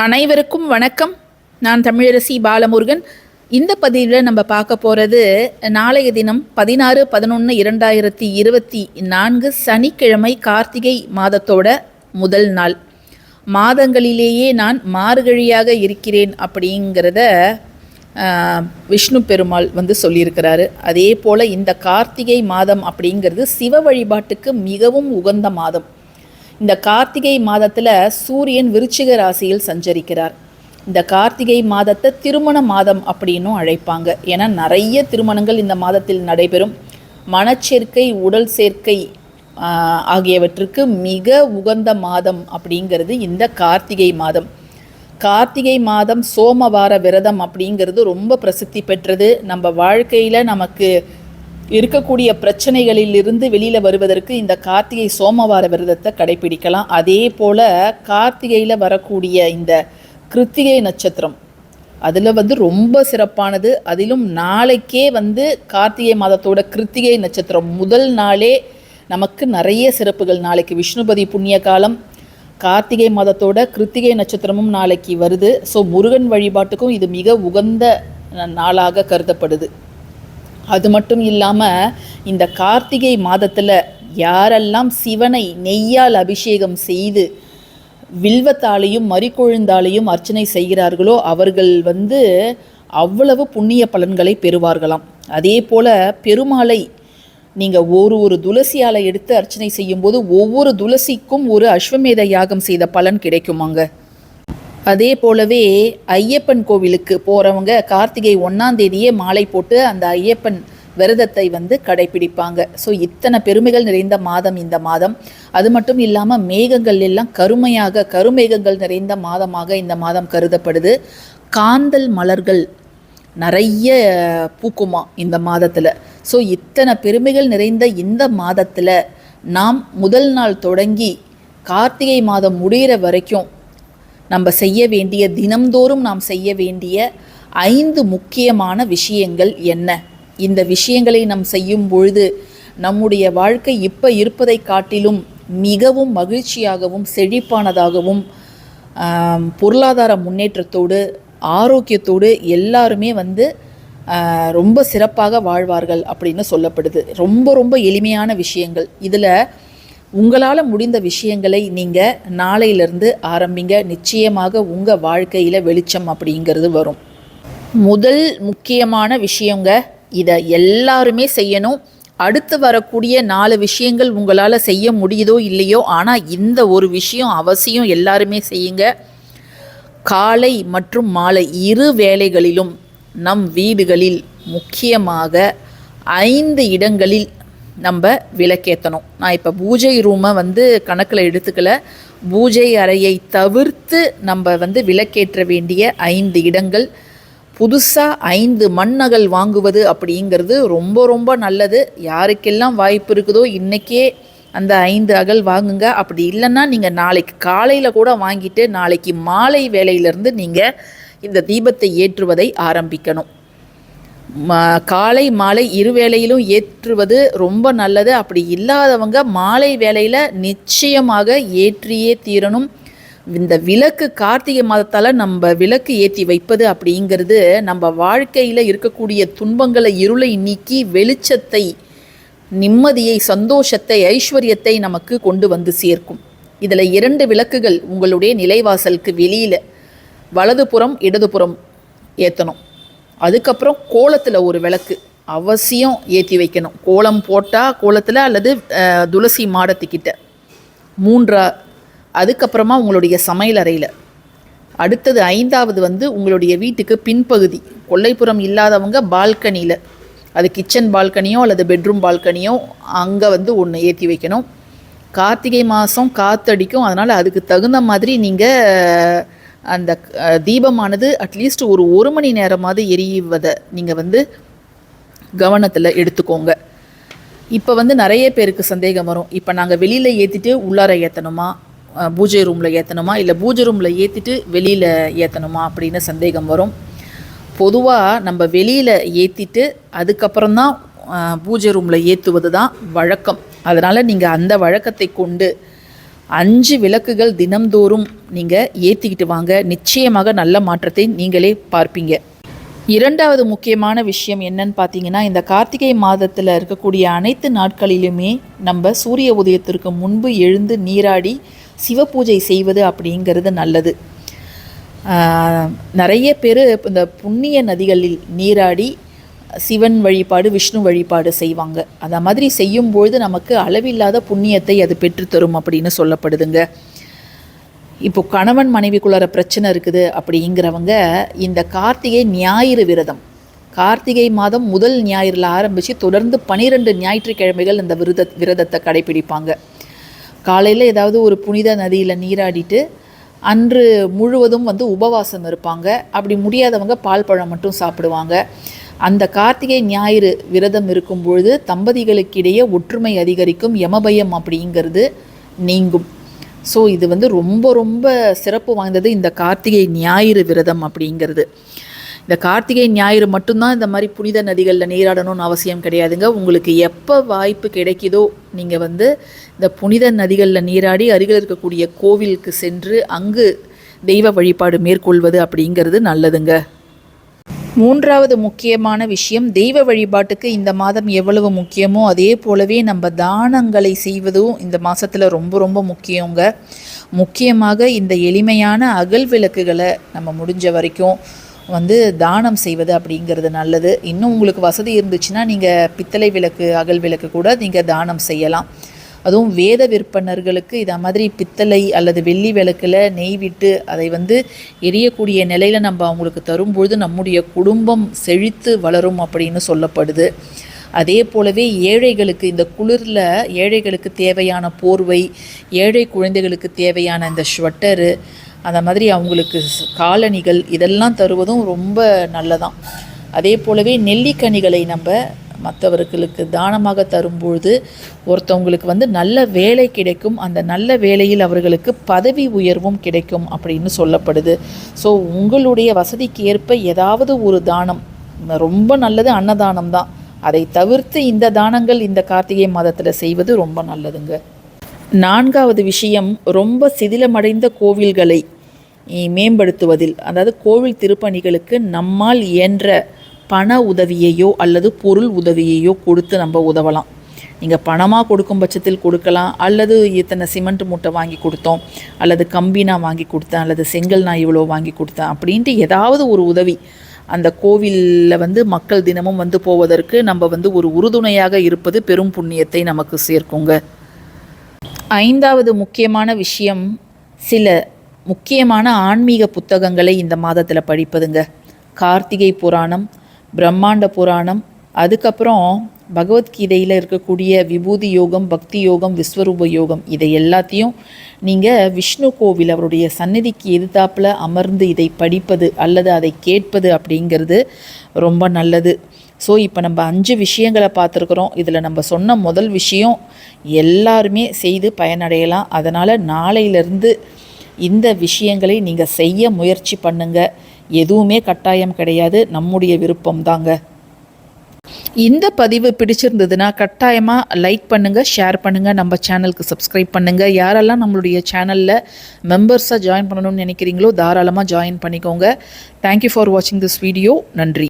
அனைவருக்கும் வணக்கம். நான் தமிழரசி பாலமுருகன். இந்த பதிவில் நம்ம பார்க்க போகிறது நாளைய தினம் பதினாறு பதினொன்று இரண்டாயிரத்தி இருபத்தி நான்கு சனிக்கிழமை கார்த்திகை மாதத்தோட முதல் நாள். மாதங்களிலேயே நான் மார்கழியாக இருக்கிறேன் அப்படிங்கிறத விஷ்ணு பெருமாள் வந்து சொல்லியிருக்கிறாரு. அதே போல் இந்த கார்த்திகை மாதம் அப்படிங்கிறது சிவ வழிபாட்டுக்கு மிகவும் உகந்த மாதம். இந்த கார்த்திகை மாதத்தில் சூரியன் விருச்சிக ராசியில் சஞ்சரிக்கிறார். இந்த கார்த்திகை மாதத்தை திருமண மாதம் அப்படின்னும் அழைப்பாங்க. ஏன்னா நிறைய திருமணங்கள் இந்த மாதத்தில் நடைபெறும். மனச்சேர்க்கை உடல் சேர்க்கை ஆகியவற்றுக்கு மிக உகந்த மாதம் அப்படிங்கிறது இந்த கார்த்திகை மாதம். கார்த்திகை மாதம் சோமவார விரதம் அப்படிங்கிறது ரொம்ப பிரசித்தி பெற்றது. நம்ம வாழ்க்கையில் நமக்கு இருக்கக்கூடிய பிரச்சனைகளிலிருந்து வெளியில் வருவதற்கு இந்த கார்த்திகை சோமவார விரதத்தை கடைபிடிக்கலாம். அதே போல் கார்த்திகையில் வரக்கூடிய இந்த கிருத்திகை நட்சத்திரம் அதில் வந்து ரொம்ப சிறப்பானது. அதிலும் நாளைக்கே வந்து கார்த்திகை மாதத்தோட கிருத்திகை நட்சத்திரம் முதல் நாளே நமக்கு நிறைய சிறப்புகள். நாளைக்கு விஷ்ணுபதி புண்ணிய காலம் கார்த்திகை மாதத்தோட கிருத்திகை நட்சத்திரமும் நாளைக்கு வருது. ஸோ முருகன் வழிபாட்டுக்கும் இது மிக உகந்த நாளாக கருதப்படுது. அது மட்டும் இல்லாமல் இந்த கார்த்திகை மாதத்தில் யாரெல்லாம் சிவனை நெய்யால் அபிஷேகம் செய்து வில்வத்தாலையும் மறிக்கொழுந்தாலையும் அர்ச்சனை செய்கிறார்களோ அவர்கள் வந்து அவ்வளவு புண்ணிய பலன்களை பெறுவார்களாம். அதே போல் பெருமாளை நீங்கள் ஒரு ஒரு துளசியால் எடுத்து அர்ச்சனை செய்யும்போது ஒவ்வொரு துளசிக்கும் ஒரு அஸ்வமேத யாகம் செய்த பலன் கிடைக்குமாங்க. அதே போலவே ஐயப்பன் கோவிலுக்கு போகிறவங்க கார்த்திகை ஒன்றாம் தேதியே மாலை போட்டு அந்த ஐயப்பன் விரதத்தை வந்து கடைபிடிப்பாங்க. ஸோ இத்தனை பெருமைகள் நிறைந்த மாதம் இந்த மாதம். அது மட்டும் இல்லாமல் மேகங்கள் எல்லாம் கருமையாக கருமேகங்கள் நிறைந்த மாதமாக இந்த மாதம் கருதப்படுது. காந்தல் மலர்கள் நிறைய பூக்குமா இந்த மாதத்தில். ஸோ இத்தனை பெருமைகள் நிறைந்த இந்த மாதத்தில் நாம் முதல் நாள் தொடங்கி கார்த்திகை மாதம் முடிகிற வரைக்கும் நம்ம செய்ய வேண்டிய தினம்தோறும் நாம் செய்ய வேண்டிய ஐந்து முக்கியமான விஷயங்கள் என்ன? இந்த விஷயங்களை நாம் செய்யும் பொழுது நம்முடைய வாழ்க்கை இப்போ இருப்பதை காட்டிலும் மிகவும் மகிழ்ச்சியாகவும் செழிப்பானதாகவும் பொருளாதார முன்னேற்றத்தோடு ஆரோக்கியத்தோடு எல்லாருமே வந்து ரொம்ப சிறப்பாக வாழ்வார்கள் அப்படின்னு சொல்லப்படுது. ரொம்ப ரொம்ப எளிமையான விஷயங்கள். இதில் உங்களால் முடிந்த விஷயங்களை நீங்கள் நாளையிலிருந்து ஆரம்பிங்க. நிச்சயமாக உங்கள் வாழ்க்கையில் வெளிச்சம் அப்படிங்கிறது வரும். முதல் முக்கியமான விஷயங்க இதை எல்லாருமே செய்யணும். அடுத்து வரக்கூடிய நாலு விஷயங்கள் உங்களால் செய்ய முடியுதோ இல்லையோ ஆனால் இந்த ஒரு விஷயம் அவசியம் எல்லாருமே செய்யுங்க. காலை மற்றும் மாலை இரு வேளைகளிலும் நம் வீடுகளில் முக்கியமாக ஐந்து இடங்களில் நம்ம விளக்கேற்றணும் நான் இப்போ பூஜை ரூமை வந்து கணக்கில் எடுத்துக்கல. பூஜை அறையை தவிர்த்து நம்ம வந்து விளக்கேற்ற வேண்டிய ஐந்து இடங்கள். புதுசாக ஐந்து மண்ணகல் வாங்குவது அப்படிங்கிறது ரொம்ப ரொம்ப நல்லது. யாருக்கெல்லாம் வாய்ப்பு இருக்குதோ இன்றைக்கே அந்த ஐந்து அகல் வாங்குங்க. அப்படி இல்லைன்னா நீங்கள் நாளைக்கு காலையில் கூட வாங்கிட்டு நாளைக்கு மாலை வேலையிலேருந்து நீங்கள் இந்த தீபத்தை ஏற்றுவதை ஆரம்பிக்கணும். காலை மாலை இரு வேளையிலும் ஏற்றுவது ரொம்ப நல்லது. அப்படி இல்லாதவங்க மாலை வேளையில் நிச்சயமாக ஏற்றியே தீரணும். இந்த விளக்கு கார்த்திகை மாதத்தால் நம்ம விளக்கு ஏற்றி வைப்பது அப்படிங்கிறது நம்ம வாழ்க்கையில் இருக்கக்கூடிய துன்பங்களை இருளை நீக்கி வெளிச்சத்தை நிம்மதியை சந்தோஷத்தை ஐஸ்வர்யத்தை நமக்கு கொண்டு வந்து சேர்க்கும். இதில் இரண்டு விளக்குகள் உங்களுடைய நிலைவாசலுக்கு வெளியில் வலதுபுறம் இடதுபுறம் ஏற்றணும் அதுக்கப்புறம் கோலத்தில் ஒரு விளக்கு அவசியம் ஏற்றி வைக்கணும். கோலம் போட்டால் கோலத்தில் அல்லது துளசி மாடத்துக்கிட்ட. மூன்றா அதுக்கப்புறமா உங்களுடைய சமையல் அறையில். அடுத்தது ஐந்தாவது வந்து உங்களுடைய வீட்டுக்கு பின்பகுதி. கொல்லைப்புறம் இல்லாதவங்க பால்கனியில். அது கிச்சன் பால்கனியோ அல்லது பெட்ரூம் பால்கனியோ அங்கே வந்து ஒன்று ஏற்றி வைக்கணும். கார்த்திகை மாதம் காற்றடிக்கும் அதனால் அதுக்கு தகுந்த மாதிரி நீங்கள் அந்த தீபமானது அட்லீஸ்ட் ஒரு ஒரு மணி நேரமாவது எரிவதை நீங்கள் வந்து கவனத்தில் எடுத்துக்கோங்க. இப்போ வந்து நிறைய பேருக்கு சந்தேகம் வரும். இப்போ நாங்கள் வெளியில் ஏற்றிட்டு உள்ளார ஏற்றணுமா பூஜை ரூமில் ஏற்றணுமா இல்லை பூஜை ரூமில் ஏற்றிட்டு வெளியில் ஏற்றணுமா அப்படின்னு சந்தேகம் வரும். பொதுவாக நம்ம வெளியில் ஏற்றிட்டு அதுக்கப்புறம் தான் பூஜை ரூமில் ஏற்றுவது தான் வழக்கம். அதனால் நீங்கள் அந்த வழக்கத்தை கொண்டு அஞ்சு விளக்குகள் தினம்தோறும் நீங்கள் ஏற்றிக்கிட்டு வாங்க. நிச்சயமாக நல்ல மாற்றத்தை நீங்களே பார்ப்பீங்க. இரண்டாவது முக்கியமான விஷயம் என்னன்னு பார்த்தீங்கன்னா இந்த கார்த்திகை மாதத்தில் இருக்கக்கூடிய அனைத்து நாட்களிலுமே நம்ம சூரிய உதயத்திற்கு முன்பு எழுந்து நீராடி சிவபூஜை செய்வது அப்படிங்கிறது நல்லது. நிறைய பேர் இந்த புண்ணிய நதிகளில் நீராடி சிவன் வழிபாடு விஷ்ணு வழிபாடு செய்வாங்க. அந்த மாதிரி செய்யும்பொழுது நமக்கு அளவில்லாத புண்ணியத்தை அது பெற்றுத்தரும் அப்படின்னு சொல்லப்படுதுங்க. இப்போ கணவன் மனைவிக்குள்ளார பிரச்சனை இருக்குது அப்படிங்கிறவங்க இந்த கார்த்திகை ஞாயிறு விரதம். கார்த்திகை மாதம் முதல் ஞாயிறில் ஆரம்பித்து தொடர்ந்து பனிரெண்டு ஞாயிற்றுக்கிழமைகள் இந்த விரத விரதத்தை கடைபிடிப்பாங்க. காலையில் ஏதாவது ஒரு புனித நதியில் நீராடிட்டு அன்று முழுவதும் வந்து உபவாசம் இருப்பாங்க. அப்படி முடியாதவங்க பால் பழம் மட்டும் சாப்பிடுவாங்க. அந்த கார்த்திகை ஞாயிறு விரதம் இருக்கும் பொழுது தம்பதிகளுக்கிடையே ஒற்றுமை அதிகரிக்கும் யமபயம் அப்படிங்கிறது நீங்கும். ஸோ இது வந்து ரொம்ப ரொம்ப சிறப்பு வாய்ந்தது இந்த கார்த்திகை ஞாயிறு விரதம் அப்படிங்கிறது. இந்த கார்த்திகை ஞாயிறு மட்டும்தான் இந்த மாதிரி புனித நதிகளில் நீராடணும்னு அவசியம் கிடையாதுங்க. உங்களுக்கு எப்போ வாய்ப்பு கிடைக்குதோ நீங்கள் வந்து இந்த புனித நதிகளில் நீராடி அருகில் இருக்கக்கூடிய கோவிலுக்கு சென்று அங்கு தெய்வ வழிபாடு மேற்கொள்வது அப்படிங்கிறது நல்லதுங்க. மூன்றாவது முக்கியமான விஷயம் தெய்வ வழிபாட்டுக்கு இந்த மாதம் எவ்வளவு முக்கியமோ அதே போலவே நம்ம தானங்களை செய்வதும் இந்த மாதத்தில் ரொம்ப ரொம்ப முக்கியங்க. முக்கியமாக இந்த எளிமையான அகல் விளக்குகளை நம்ம முடிஞ்ச வரைக்கும் வந்து தானம் செய்வது அப்படிங்கிறது நல்லது. இன்னும் உங்களுக்கு வசதி இருந்துச்சுன்னா நீங்கள் பித்தளை விளக்கு அகல் விளக்கு கூட நீங்கள் தானம் செய்யலாம். அதுவும் வேத விற்பனர்களுக்கு இதை மாதிரி பித்தளை அல்லது வெள்ளி விளக்கில் நெய் விட்டு அதை வந்து எரியக்கூடிய நிலையில் நம்ம அவங்களுக்கு தரும்பொழுது நம்முடைய குடும்பம் செழித்து வளரும் அப்படின்னு சொல்லப்படுது. அதே போலவே ஏழைகளுக்கு இந்த குளிரில் ஏழைகளுக்கு தேவையான போர்வை ஏழை குழந்தைகளுக்கு தேவையான இந்த ஸ்வெட்டரு அந்த மாதிரி அவங்களுக்கு காலணிகள் இதெல்லாம் தருவதும் ரொம்ப நல்லதான். அதே போலவே நெல்லிக்கனிகளை நம்ம மற்றவர்களுக்கு தானமாக தரும்பொழுது ஒருத்தவங்களுக்கு வந்து நல்ல வேலை கிடைக்கும் அந்த நல்ல வேலையில் அவர்களுக்கு பதவி உயர்வும் கிடைக்கும் அப்படின்னு சொல்லப்படுது. ஸோ உங்களுடைய வசதிக்கு ஏற்ப ஏதாவது ஒரு தானம் ரொம்ப நல்லது அன்னதானம் தான். அதை தவிர்த்து இந்த தானங்கள் இந்த கார்த்திகை மாதத்தில் செய்வது ரொம்ப நல்லதுங்க. நான்காவது விஷயம் ரொம்ப சிதிலமடைந்த கோவில்களை மேம்படுத்துவதில். அதாவது கோவில் திருப்பணிகளுக்கு நம்மால் இயன்ற பண உதவியையோ அல்லது பொருள் உதவியையோ கொடுத்து நம்ம உதவலாம். நீங்கள் பணமாக கொடுக்கும் பட்சத்தில் கொடுக்கலாம் அல்லது இத்தனை சிமெண்ட் மூட்டை வாங்கி கொடுத்தோம் அல்லது கம்பி நான் வாங்கி கொடுத்தேன் அல்லது செங்கல் நான் இவ்வளோ வாங்கி கொடுத்தேன் அப்படின்ட்டு ஏதாவது ஒரு உதவி. அந்த கோவிலில் வந்து மக்கள் தினமும் வந்து போவதற்கு நம்ம வந்து ஒரு உறுதுணையாக இருப்பது பெரும் புண்ணியத்தை நமக்கு சேர்க்குங்க. ஐந்தாவது முக்கியமான விஷயம் சில முக்கியமான ஆன்மீக புத்தகங்களை இந்த மாதத்தில் படிப்பதுங்க. கார்த்திகை புராணம் பிரம்மாண்ட புராணம். அதுக்கப்புறம் பகவத்கீதையில் இருக்கக்கூடிய விபூதி யோகம் பக்தி யோகம் விஸ்வரூப யோகம் இதை எல்லாத்தையும் நீங்கள் விஷ்ணு கோவில் அவருடைய சந்நிதிக்கு எதிர்த்தாப்பில் அமர்ந்து இதை படிப்பது அல்லது அதை கேட்பது அப்படிங்கிறது ரொம்ப நல்லது. ஸோ இப்போ நம்ம அஞ்சு விஷயங்களை பார்த்துருக்குறோம். இதில் நம்ம சொன்ன முதல் விஷயம் எல்லாருமே செய்து பயனடையலாம். அதனால் நாளையிலிருந்து இந்த விஷயங்களை நீங்கள் செய்ய முயற்சி பண்ணுங்கள் எதுவுமே கட்டாயம் கிடையாது. நம்முடைய விருப்பம் தாங்க. இந்த பதிவு பிடிச்சிருந்ததுன்னா கட்டாயமாக லைக் பண்ணுங்கள் ஷேர் பண்ணுங்கள் நம்ம சேனலுக்கு சப்ஸ்கிரைப் பண்ணுங்கள் யாரெல்லாம் நம்மளுடைய சேனலில் மெம்பர்ஸாக ஜாயின் பண்ணணும்னு நினைக்கிறீங்களோ தாராளமாக ஜாயின் பண்ணிக்கோங்க. தேங்க்யூ ஃபார் வாட்சிங் திஸ் வீடியோ நன்றி.